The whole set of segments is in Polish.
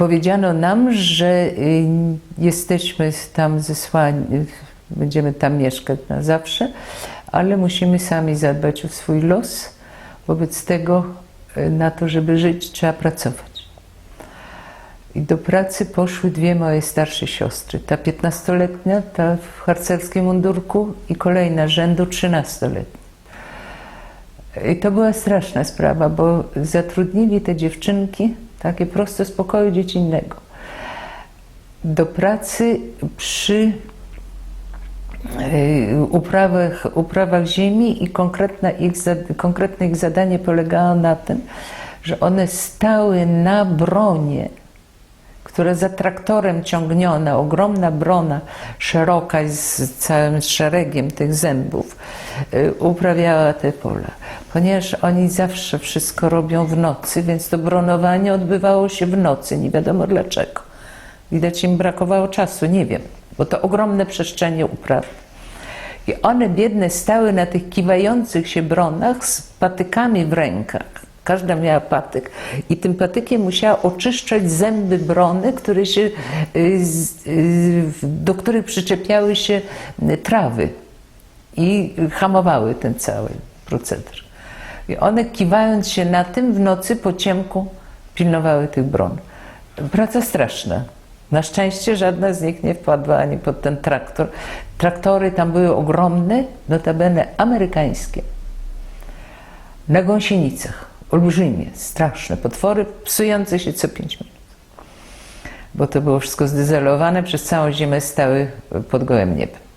powiedziano nam, że y, jesteśmy tam zesłani, będziemy tam mieszkać na zawsze, ale musimy sami zadbać o swój los. Wobec tego y, na to, żeby żyć, trzeba pracować. I do pracy poszły dwie moje starsze siostry. Ta piętnastoletnia, ta w harcerskim mundurku i kolejna rzędu trzynastoletnia. I to była straszna sprawa, bo zatrudnili te dziewczynki, takie prosto z pokoju dziecinnego, do pracy przy e, uprawach, uprawach ziemi i konkretna ich, konkretne ich zadanie polegało na tym, że one stały na bronie, która za traktorem ciągniona, ogromna brona, szeroka z całym szeregiem tych zębów, y, uprawiała te pola. Ponieważ oni zawsze wszystko robią w nocy, więc to bronowanie odbywało się w nocy, nie wiadomo dlaczego. Widać im brakowało czasu, nie wiem, bo to ogromne przestrzenie upraw. I one biedne stały na tych kiwających się bronach z patykami w rękach. Każda miała patyk i tym patykiem musiała oczyszczać zęby brony, które się, y, y, do których przyczepiały się trawy i hamowały ten cały proceder. I one kiwając się na tym w nocy po ciemku pilnowały tych bron. Praca straszna. Na szczęście żadna z nich nie wpadła ani pod ten traktor. Traktory tam były ogromne, notabene amerykańskie. Na gąsienicach. Olbrzymie, straszne potwory, psujące się co pięć minut. Bo to było wszystko zdezelowane, przez całą zimę stały pod gołym niebem.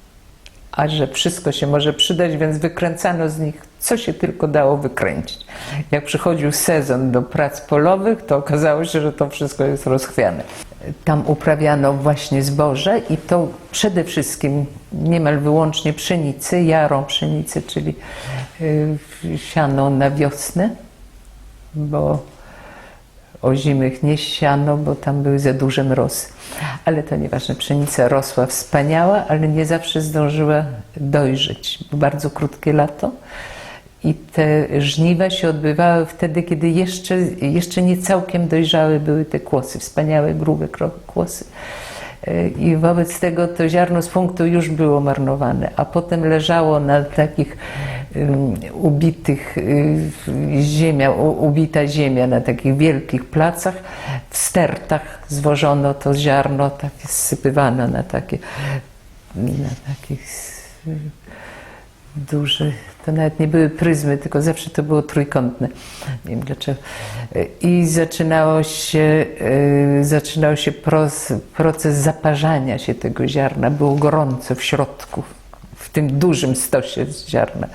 A że wszystko się może przydać, więc wykręcano z nich, co się tylko dało wykręcić. Jak przychodził sezon do prac polowych, to okazało się, że to wszystko jest rozchwiane. Tam uprawiano właśnie zboże i to przede wszystkim niemal wyłącznie pszenicę, jarą pszenicę, czyli y, siano na wiosnę, bo ozimych nie siano, bo tam były za duże mrozy. Ale to nieważne, pszenica rosła wspaniała, ale nie zawsze zdążyła dojrzeć. Bardzo krótkie lato i te żniwa się odbywały wtedy, kiedy jeszcze, jeszcze nie całkiem dojrzałe były te kłosy, wspaniałe, grube kłosy. I wobec tego to ziarno z punktu już było marnowane, a potem leżało na takich ubitych, y, ziemia, ubita ziemia na takich wielkich placach. W stertach zwożono to ziarno, takie zsypywano na takie, na takich y, duże, to nawet nie były pryzmy, tylko zawsze to było trójkątne. Nie wiem dlaczego. I zaczynało się, y, zaczynał się proces, zaparzania się tego ziarna. Było gorąco w środku, w tym dużym stosie ziarna.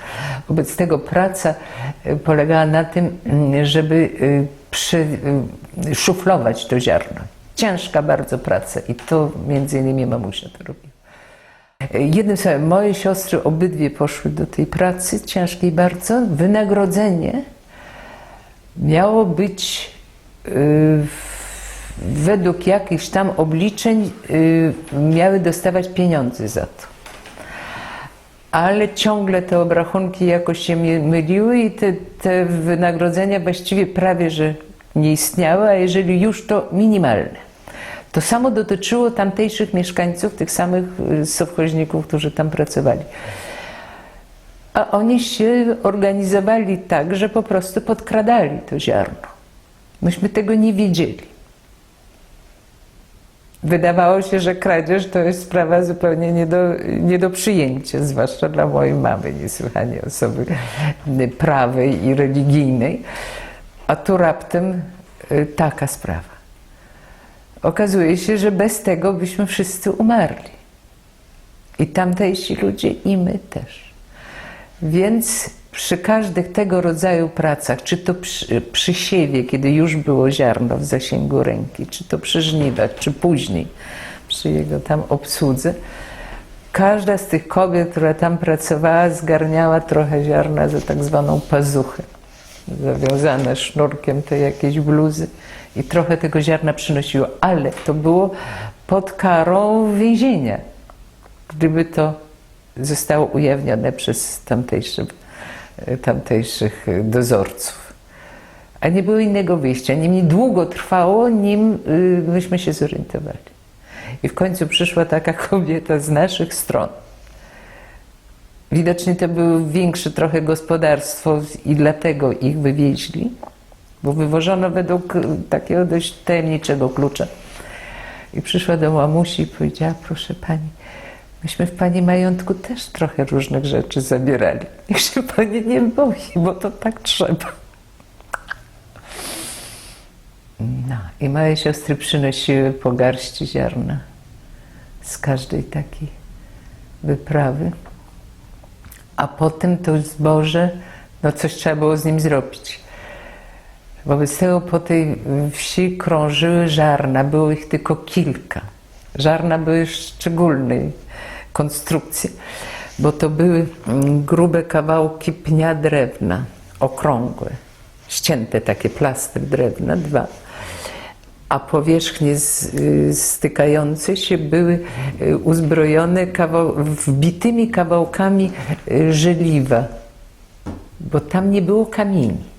Wobec tego praca y, polegała na tym, mm, żeby y, przy, szuflować to ziarno. Ciężka bardzo praca i to między innymi mamusia to robiła. Jednym słowem, moje siostry obydwie poszły do tej pracy ciężkiej bardzo. Wynagrodzenie miało być y, według jakichś tam obliczeń, y, miały dostawać pieniądze za to. Ale ciągle te obrachunki jakoś się myliły i te, te wynagrodzenia właściwie prawie że nie istniały, a jeżeli już to minimalne. To samo dotyczyło tamtejszych mieszkańców, tych samych y, sowchoźników, którzy tam pracowali. A oni się organizowali tak, że po prostu podkradali to ziarno. Myśmy tego nie wiedzieli. Wydawało się, że kradzież to jest sprawa zupełnie nie do, nie do przyjęcia, zwłaszcza dla mojej mamy, niesłychanie osoby prawej i religijnej. A tu raptem y, taka sprawa. Okazuje się, że bez tego byśmy wszyscy umarli. I tamtejsi ludzie, i my też. Więc przy każdych tego rodzaju pracach, czy to przy, przy siewie, kiedy już było ziarno w zasięgu ręki, czy to przy żniwach, czy później przy jego tam obsłudze, każda z tych kobiet, która tam pracowała, zgarniała trochę ziarna za tak zwaną pazuchę. Zawiązane sznurkiem te jakieś bluzy i trochę tego ziarna przynosiło, ale to było pod karą więzienia, gdyby to zostało ujawnione przez tamtejsze, tamtejszych dozorców. A nie było innego wyjścia. Niemniej długo trwało, nim y, myśmy się zorientowali. I w końcu przyszła taka kobieta z naszych stron. Widocznie to było większe trochę gospodarstwo i dlatego ich wywieźli, bo wywożono według y, takiego dość tajemniczego klucza. I przyszła do mamusi i powiedziała, proszę pani, myśmy w pani majątku też trochę różnych rzeczy zabierali. Niech się pani nie boi, bo to tak trzeba. No i małe siostry przynosiły po garści ziarna z każdej takiej wyprawy. A potem to zboże, no coś trzeba było z nim zrobić. Wobec tego po tej wsi krążyły żarna, było ich tylko kilka. Żarna były szczególnej konstrukcji, bo to były mm, grube kawałki pnia drewna, okrągłe, ścięte takie plaster drewna, dwa. A powierzchnie y, stykające się były y, uzbrojone kawał, wbitymi kawałkami y, żeliwa, bo tam nie było kamieni.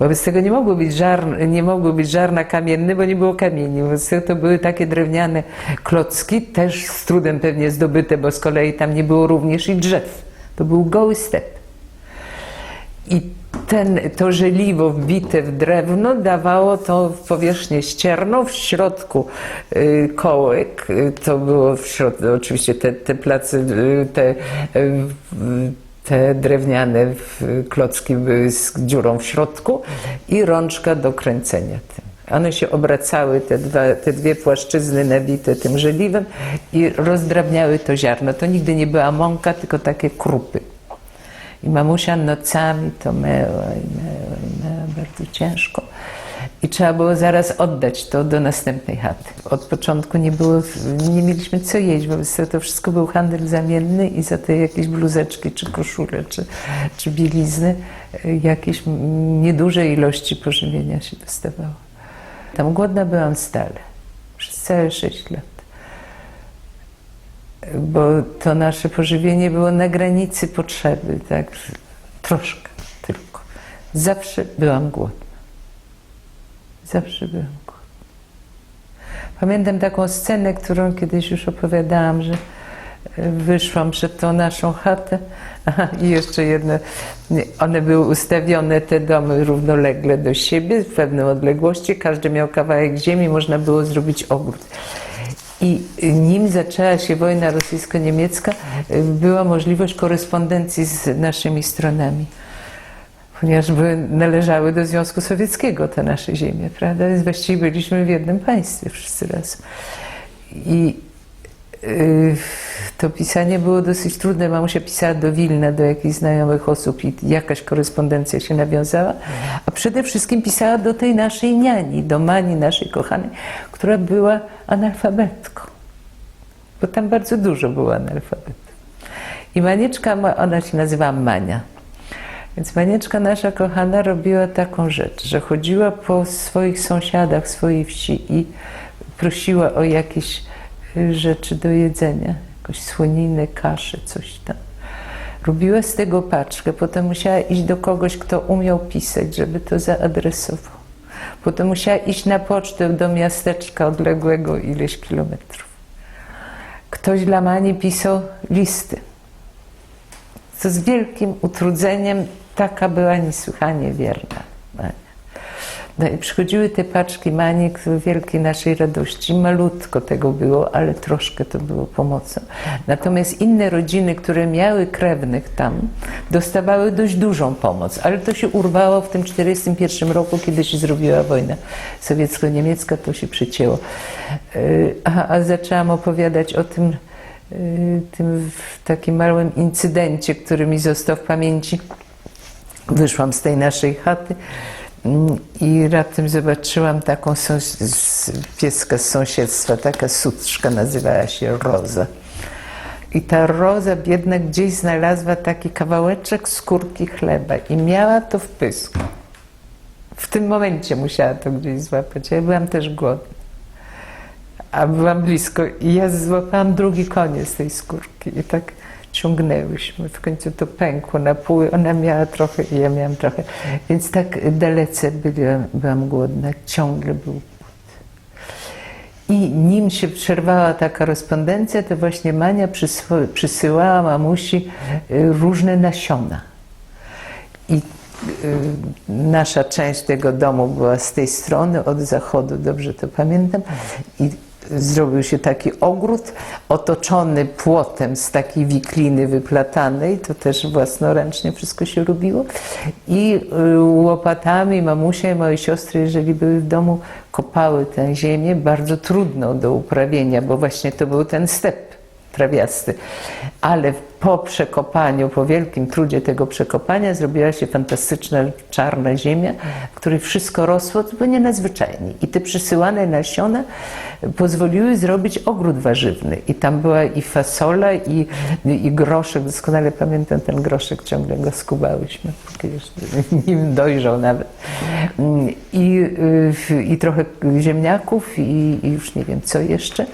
Wobec tego nie mogło być, żar, nie mogło być żarna kamienny, bo nie było kamieni. Wobec tego to były takie drewniane klocki, też z trudem pewnie zdobyte, bo z kolei tam nie było również i drzew. To był goły step. I ten, to żeliwo wbite w drewno dawało to powierzchnię ścierną, w środku y, kołek, y, to było w środku, oczywiście te, te place, y, te, te drewniane klocki były z dziurą w środku i rączka do kręcenia tym. One się obracały, te, dwa, te dwie płaszczyzny nabite tym żeliwem i rozdrabniały to ziarno. To nigdy nie była mąka, tylko takie krupy. I mamusia nocami to myła i myła i myła bardzo ciężko. I trzeba było zaraz oddać to do następnej chaty. Od początku nie było, nie mieliśmy co jeść, tego to wszystko był handel zamienny i za te jakieś bluzeczki, czy koszule, czy, czy bielizny, y, jakieś nieduże ilości pożywienia się dostawało. Tam głodna byłam stale, przez całe sześć lat bo to nasze pożywienie było na granicy potrzeby, tak? Troszkę tylko. Zawsze byłam głodna. Zawsze byłam głodna. Pamiętam taką scenę, którą kiedyś już opowiadałam, że e, wyszłam przed tą naszą chatę Aha, i jeszcze jedno. One były ustawione, te domy równolegle do siebie, w pewnej odległości. Każdy miał kawałek ziemi, można było zrobić ogród. I nim zaczęła się wojna rosyjsko-niemiecka, y, była możliwość korespondencji z naszymi stronami. Ponieważ były, należały do Związku Sowieckiego te nasze ziemie, prawda? Więc właściwie byliśmy w jednym państwie wszyscy razem. I y, to pisanie było dosyć trudne. Mamusia pisała do Wilna, do jakichś znajomych osób i jakaś korespondencja się nawiązała. A przede wszystkim pisała do tej naszej niani, do Mani, naszej kochanej, która była analfabetką. Bo tam bardzo dużo było analfabetów. I Manieczka, ma- ona się nazywała Mania. Więc Manieczka nasza kochana robiła taką rzecz, że chodziła po swoich sąsiadach swojej wsi i prosiła o jakieś y, rzeczy do jedzenia, jakąś słoninę, kaszę, coś tam. Robiła z tego paczkę, potem musiała iść do kogoś, kto umiał pisać, żeby to zaadresował. Potem musiała iść na pocztę do miasteczka odległego ileś kilometrów. Ktoś dla Mani pisał listy co z wielkim utrudzeniem taka była niesłychanie wierna. No i przychodziły te paczki Mani ku wielkiej naszej radości. Malutko tego było, ale troszkę to było pomocą. Natomiast inne rodziny, które miały krewnych tam, dostawały dość dużą pomoc, ale to się urwało w tym 1941 roku, kiedy się zrobiła wojna sowiecko-niemiecka, to się przycięło. Yy, A, a zaczęłam opowiadać o tym, y, tym w takim małym incydencie, który mi został w pamięci. Wyszłam z tej naszej chaty mm, i raptem zobaczyłam taką pieska z sąsiedztwa, taka sutrzka, nazywała się Roza. I ta Roza biedna gdzieś znalazła taki kawałeczek skórki chleba i miała to w pysku. W tym momencie musiała to gdzieś złapać. Ja byłam też głodna a byłam blisko i ja złapałam drugi koniec tej skórki i tak ciągnęłyśmy. W końcu to pękło na pół. Ona miała trochę ja miałam trochę. Więc tak dalece byłam, byłam głodna. Ciągle był głód. I nim się przerwała ta korespondencja, to właśnie Mania przysyłała mamusi y, różne nasiona. I y, nasza część tego domu była z tej strony, od zachodu, dobrze to pamiętam. I zrobił się taki ogród otoczony płotem z takiej wikliny wyplatanej, to też własnoręcznie wszystko się robiło. I y, łopatami mamusia i moje siostry, jeżeli były w domu, kopały tę ziemię, bardzo trudną do uprawienia, bo właśnie to był ten step trawiasty. Ale po przekopaniu, po wielkim trudzie tego przekopania zrobiła się fantastyczna czarna ziemia, w której wszystko rosło zupełnie nadzwyczajnie. I te przysyłane nasiona pozwoliły zrobić ogród warzywny. I tam była i fasola, i, i groszek. Doskonale pamiętam ten groszek, ciągle go skubałyśmy, już nim dojrzał nawet. I, y, i trochę ziemniaków i, i już nie wiem co jeszcze.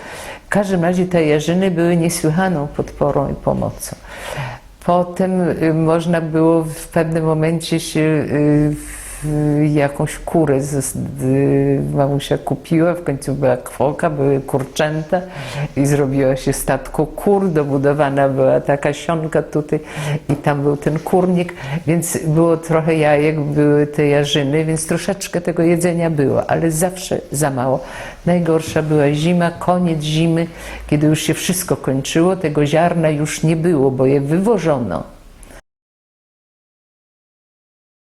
W każdym razie te jarzyny były niesłychaną podporą i pomocą. Potem y, można było w pewnym momencie się y, jakąś kurę z, y, mamusia kupiła, w końcu była kwoka, były kurczęta i zrobiła się statko kur, dobudowana była taka sionka tutaj i tam był ten kurnik, więc było trochę jajek, były te jarzyny, więc troszeczkę tego jedzenia było, ale zawsze za mało. Najgorsza była zima, koniec zimy, kiedy już się wszystko kończyło, tego ziarna już nie było, bo je wywożono